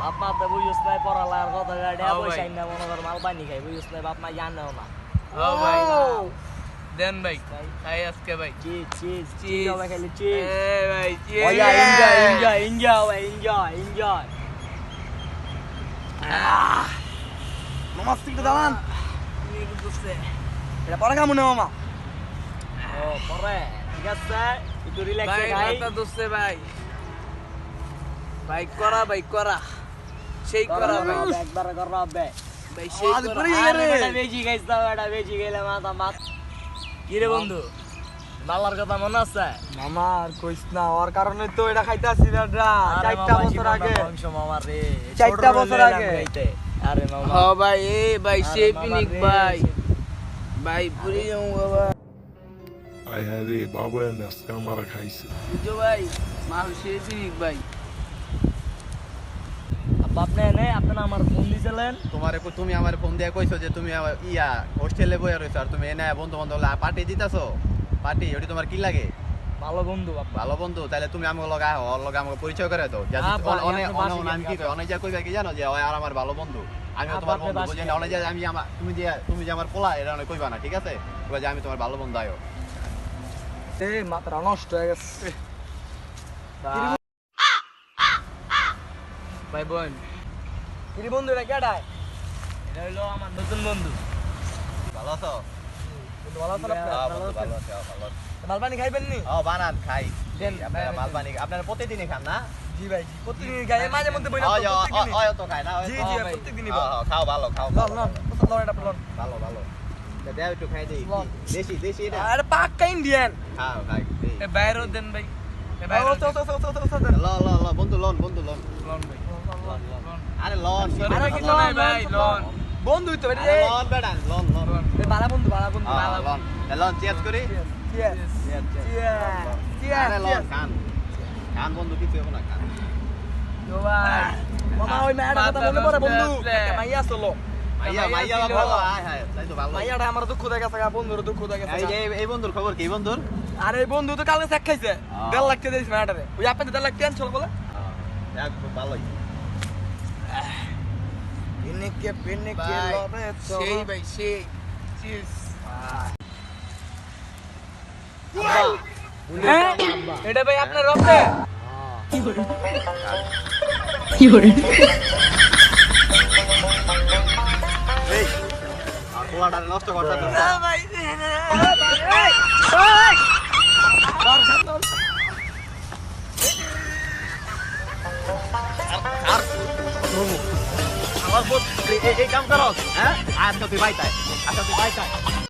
বাপ মা তো বুঝিস নাই পড়ালার কথা গাড়ি হ্যাঁ পয়সা ভাই। না মনে কর মাল পানি খাই বুঝিস নাই বাপ মা জানেও না হ্যাঁ ভাই দেন ভাই খাই আজকে ভাই চিজ চিজ. চিজ হবে খালি চিজ এ ভাই Oh yeah, enjoy, enjoy, enjoy, enjoy, enjoy. মামা স্টিকটা দাঁড়ান এটা পরে কেমন মামা ও পরে ঠিক আছে? একটু রিল্যাক্সে ভাই মাথা ভাই। ভাই করা ভাই করা। সেই করা ভাই। একবার বে ভাই সেই করা। আরে। বেটা বেজি খাইছ দাও এটা বেজি গেলে মাথা মাত কি রে বন্ধু? বালার কথা মনে আছে? মামা আর কইস না ওর কারণে তো এটা খাইতাছি না চারটা বছর আগে। ধ্বংস মামা রে। চারটা বছর আগে। আরে মামা। হ ভাই এ ভাই সেই পিনিক ভাই। ভাই পুরি যাব বাবা। আয় হ্যাঁ রে বাবা আজকে আমার খাইছে। বুঝো ভাই মাল পিনিক ভাই। আপনি এনে আপনি আমার ফোন দিছিলেন? তোমারে তুমি আমার ফোন দিয়ে কইছো যে তুমি ইয়া হোস্টেলে বইয়া রইছো আর তুমি এনে বন্ধু বান্ধব পার্টি দিতাছো। পার্টি ওটি তোমার কি লাগে? ভালো বন্ধু ভালো বন্ধু তাহলে তুমি আমাকে লগা ওর লগে আমাকে পরিচয় করে দাও। অনেক অনেক আমি কি অনেক যা কইবা কি জানো? যে আর আমার ভালো বন্ধু। আমি তোমার বন্ধু বুঝেন অনেক আমি আমার তুমি যে তুমি যে আমার পোলা এটা অনেক কইবা না ঠিক আছে? কইবা যে আমি তোমার ভালো বন্ধু আয়ো। এই মাত্রা নষ্ট হয়ে গেছে। ভাই বোন কিরি বন্ধু এটা কেডায় এটা হইল আমার নতুন বন্ধু। ভালো আছো? হ্যাঁ, বন্ধু, ভালো আছি, হ্যাঁ, ভালো আছি। মাল পানি খাইবেন নি ও বানান খাই। দেন, আপনারা দেন, মাল দেন। পানি আপনারা প্রতিদিনই খান না? জি ভাই জি প্রতিদিন গায়ে মাঝে মধ্যে বইনা ওই যে, ও- ও- ওই তো খায় না জি জি ও ভাই। প্রত্যেকদিনই হ্যাঁ, হ্যাঁ, খাও ভালো খাও ভালো, ভালো। ভালো তা দেও একটু খাই দেই। দেশি দেশি এটা? আরে পাক্কা ইন্ডিয়ান খাও দেই। এ বাইরেও দেন ভাই। এ ও তো তো তো তো তো ল ল ল বন্ধু লোন বন্ধু লোন। লন ভাই। লন লন। আরে লোন সরি, আরে কথা কি লন, ভাই লন, লন। বন্ধু তো এটা আরে লোন বেড়ান লোন লোন। বালা বন্ধু বালা বন্ধু হ্যাঁ, লোন। লোন চেঞ্জ করি। Cheer Cheers, cheers. Cheer cheer আরে লোন বন্ধু না মামা ওই মেয়েটার কথা মনে পড়ে বন্ধু? একটা মাইয়া চলো। মাইয়াটা আমার দুঃখ দেখা থাকা বন্ধুর দুঃখ দেখা এই এই বন্ধুর খবর কি? বন্ধুর? আর এই বন্ধু তো কালকে চেক খাইছে। দেড় লাখ টাকা দিয়েছে মেয়েটারে। ওই আপনাদের দেড় লাখ টাকা চলো বলে। যাক, ভালোই। পিনিকে পিনিকে ভাই লবে তো সেই ভাই সেই চিজ হ্যাঁ? এটা ভাই আপনার রক্তে? এই পোলাটা নষ্ট করতে তো ভাই আমার বোধ এই কাম করো হ্যাঁ আজকে তুই তুই বাইতাই